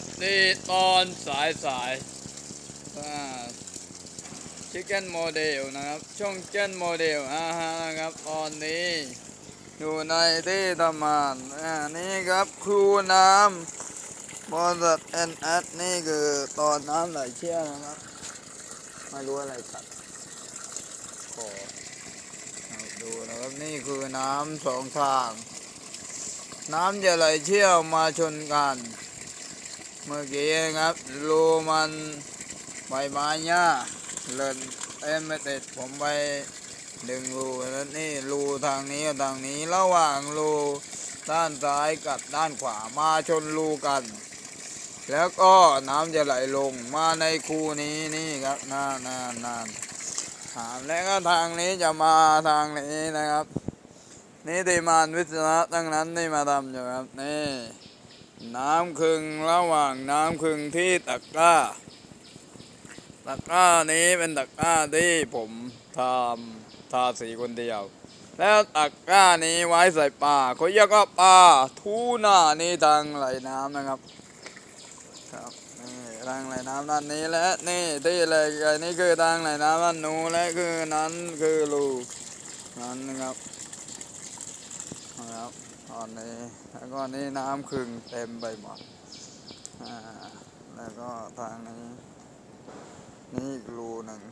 วัสดีตอนสายสายชิคเก้นโมเดลนะครับช่องเก้นโมเดลอ่าฮะนะครับตอนนี้ อยู่ในที่ทำงานอ่านี่ครับครูน้ำบริษัทเอ็นเอสนี่คือตอนน้ำไหลเชี่ยนะครับไม่รู้อะไรตัดขอดูนะครับนี่คือน้ำสองทาง น้ำจะไหลเชี่ยวมาชนกัน เมื่อกี้นะครับรูมันใบไม้หญ้าเล่นเอ็มไม่ติดผมไปดึงรูแล้วนี่รูทางนี้กับทางนี้ระหว่างรูด้านซ้ายกับด้านขวามาชนรูกัน แล้วก็น้ำจะไหลลงมาในคูนี้นี่ครับน่านนานนานถามแล้วก็ทางนี้จะมาทางนี้นะครับ นี่ทีมานวิศวะตั้งนั้นนี่มาทำอยู่ครับนี่ น้ำคึงระหว่างน้ำคึงที่ตะกร้า ตะกร้านี้เป็นตะกร้าที่ผมทำทาสีคนเดียว แล้วตะกร้านี้ไว้ใส่ปลาเขาเรียกว่าปลาทูน่านี่ทางไหลน้ำนะครับ ครับนี่ทางไหลน้ำด้านนี้และนี่ที่อะไรนี่คือทางไหลน้ำด้านนู้นและคือนั้นคือรูนั้นนะครับครับ ตอนนี้แล้วก็นี่น้ำคึงเต็มไปหมดอ่าแล้วก็ทางนี้ นี่อีกรูหนึ่ง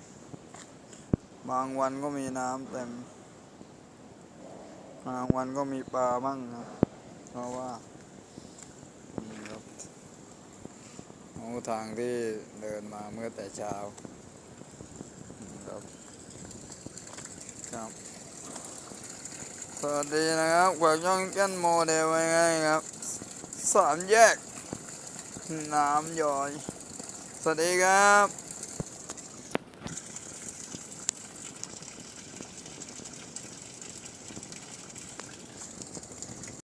บางวันก็มีน้ำเต็ม บางวันก็มีปลาบ้างครับเพราะว่านี่ครับโอ้ทางที่เดินมาเมื่อแต่เช้าครับครับ สวัสดีนะครับกวางย่องแก้นโมเดลง่ายครับสามแยกน้ำย่อย สวัสดีครับ